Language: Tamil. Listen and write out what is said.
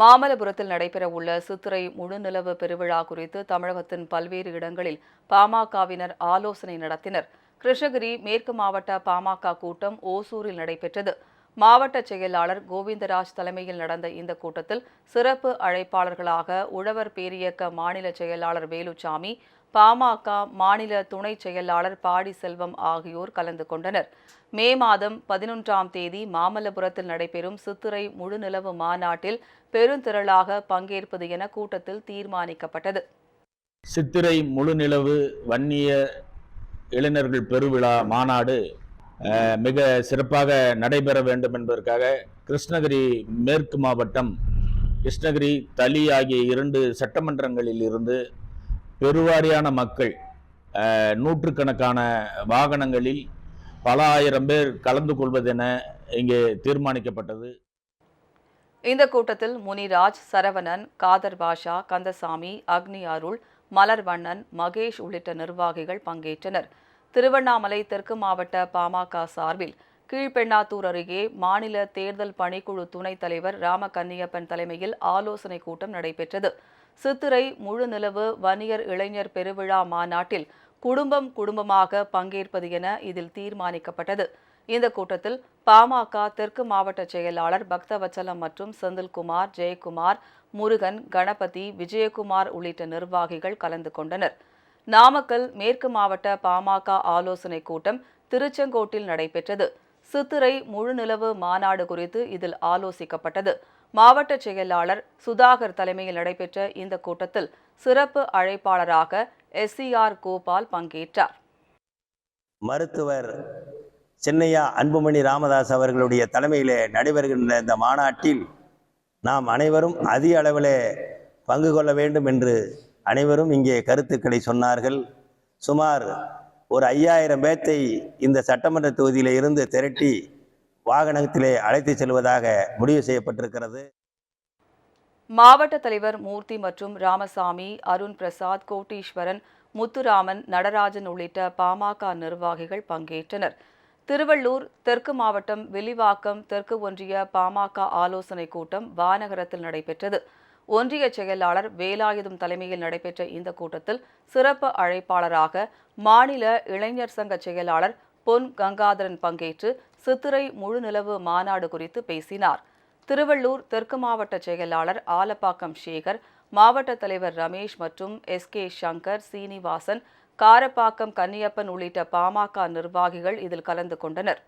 மாமல்லபுரத்தில் நடைபெறவுள்ள சித்திரை முழுநிலவு பெருவிழா குறித்து தமிழகத்தின் பல்வேறு இடங்களில் பாமகவினர் ஆலோசனை நடத்தினர். கிருஷ்ணகிரி மேற்கு மாவட்ட பாமக கூட்டம் ஓசூரில் நடைபெற்றது. மாவட்ட செயலாளர் கோவிந்தராஜ் தலைமையில் நடந்த இந்த கூட்டத்தில் சிறப்பு அழைப்பாளர்களாக உழவர் பேரியக்க மாநில செயலாளர் வேலுச்சாமி பாமக மாநில துணை செயலாளர் பாடி செல்வம் ஆகியோர் கலந்து கொண்டனர். மே மாதம் பதினொன்றாம் தேதி மாமல்லபுரத்தில் நடைபெறும் சித்திரை முழுநிலவு மாநாட்டில் பெருந்திரளாக பங்கேற்பது என கூட்டத்தில் தீர்மானிக்கப்பட்டது. சித்திரை முழுநிலவு வன்னிய இளைஞர்கள் பெருவிழா மாநாடு மிக சிறப்பாக நடைபெற வேண்டும் என்பதற்காக கிருஷ்ணகிரி மேற்கு மாவட்டம் கிருஷ்ணகிரி தளி ஆகிய இரண்டு சட்டமன்றங்களில் இருந்து பெருவாரியான மக்கள் நூற்றுக்கணக்கான வாகனங்களில் பல ஆயிரம் பேர் கலந்து கொள்வதென இங்கே தீர்மானிக்கப்பட்டது. இந்த கூட்டத்தில் முனிராஜ் சரவணன் காதர் பாஷா கந்தசாமி அக்னி அருள் மலர்வண்ணன் மகேஷ் உள்ளிட்ட நிர்வாகிகள் பங்கேற்றனர். திருவண்ணாமலை தெற்கு மாவட்ட பாமக சார்பில் கீழ்பெண்ணாத்தூர் அருகே மாநில தேர்தல் பணிக்குழு துணைத் தலைவர் ராமகன்னியப்பன் தலைமையில் ஆலோசனை கூட்டம் நடைபெற்றது. சித்திரை முழுநிலவு வன்னியர் இளைஞர் பெருவிழா மாநாட்டில் குடும்பம் குடும்பமாக பங்கேற்பது என இதில் தீர்மானிக்கப்பட்டது. இந்த கூட்டத்தில் பாமக தெற்கு மாவட்ட செயலாளர் பக்தவச்சலம் மற்றும் செந்தில்குமார் ஜெயக்குமார் முருகன் கணபதி விஜயகுமார் உள்ளிட்ட நிர்வாகிகள் கலந்து கொண்டனர். நாமக்கல் மேற்கு மாவட்ட பாமக ஆலோசனை கூட்டம் திருச்செங்கோட்டில் நடைபெற்றது. சித்திரை முழுநிலவு மாநாடு குறித்து இதில் ஆலோசிக்கப்பட்டது. மாவட்ட செயலாளர் சுதாகர் தலைமையில் நடைபெற்ற இந்த கூட்டத்தில் சிறப்பு அழைப்பாளராக எஸ்சிஆர் கோபால் பங்கேற்றார். மருத்துவர் சென்னையா அன்புமணி ராமதாஸ் அவர்களுடைய தலைமையிலே நடைபெறுகின்ற இந்த மாநாட்டில் நாம் அனைவரும் அதிக அளவிலே பங்கு கொள்ள வேண்டும் என்று அனைவரும் இங்கே கருத்துக்களை சொன்னார்கள். சுமார் ஒரு ஐயாயிரம் பேத்தை இந்த சட்டமன்ற தொகுதியில இருந்து திரட்டி வாகனத்திலே அழைத்து செல்வதாக முடிவு செய்யப்பட்டிருக்கிறது. மாவட்ட தலைவர் மூர்த்தி மற்றும் ராமசாமி அருண் பிரசாத் கோட்டீஸ்வரன் முத்துராமன் நடராஜன் உள்ளிட்ட பாமக நிர்வாகிகள் பங்கேற்றனர். திருவள்ளூர் தெற்கு மாவட்டம் வில்லிவாக்கம் தெற்கு ஒன்றிய பாமக ஆலோசனை கூட்டம் வானகரத்தில் நடைபெற்றது. ஒன்றிய செயலாளர் வேலாயுதம் தலைமையில் நடைபெற்ற இந்த கூட்டத்தில் சிறப்பு அழைப்பாளராக மாநில இளைஞர் சங்க செயலாளர் பொன் கங்காதரன் பங்கேற்று சித்திரை முழுநிலவு மாநாடு குறித்து பேசினார். திருவள்ளூர் தெற்கு மாவட்ட செயலாளர் ஆலப்பாக்கம் சேகர் மாவட்ட தலைவர் ரமேஷ் மற்றும் எஸ் கே சங்கர் சீனிவாசன் காரப்பாக்கம் கன்னியப்பன் உள்ளிட்ட பாமக நிர்வாகிகள் இதில் கலந்து கொண்டனர்.